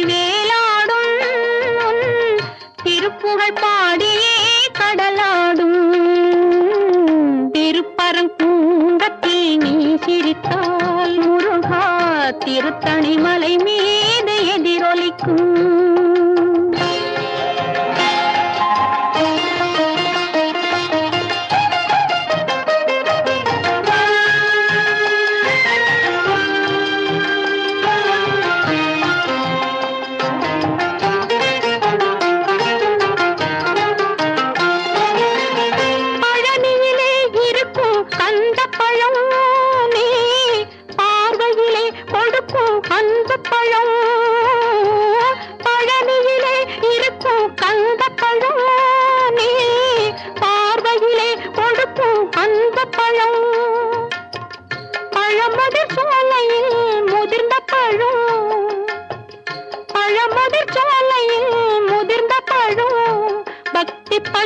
வேலாடும் திருப்புகழ் பாடியே கடலாடும். திருப்பரங்குன்றத்தில் நீ சிரித்தால் முருகா திருத்தணிமலை மீது எதிரொலிக்கும்.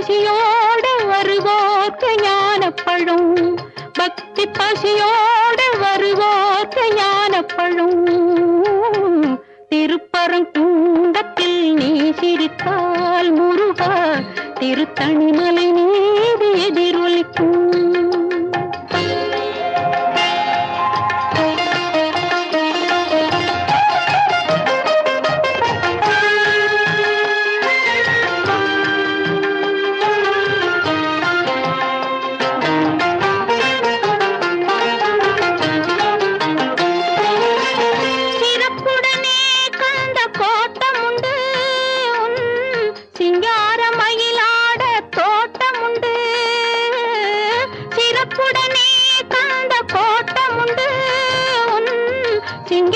பசியோடு வருவோர்க்கு ஞானப்பழும். பக்தி பசியோடு வருவோர்க்கு ஞானப்பழும். திருப்பரங்குன்றத்தில் நீ சிரித்தால் முருகா திருத்தணிமலை நீதி எதிரொலிக்கும்.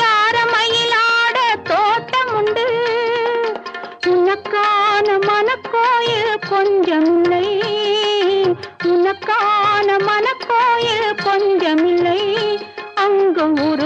சிங்கார மயிலாட தோட்டம் உண்டு உனக்கான மனக்கோயில் கொஞ்சமில்லை. உனக்கான மனக்கோயில் கொஞ்சமில்லை. அங்கு உருவாகும்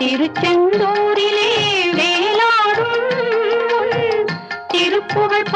திருச்செந்தூரிலே வேலாடும் திருப்புகழ்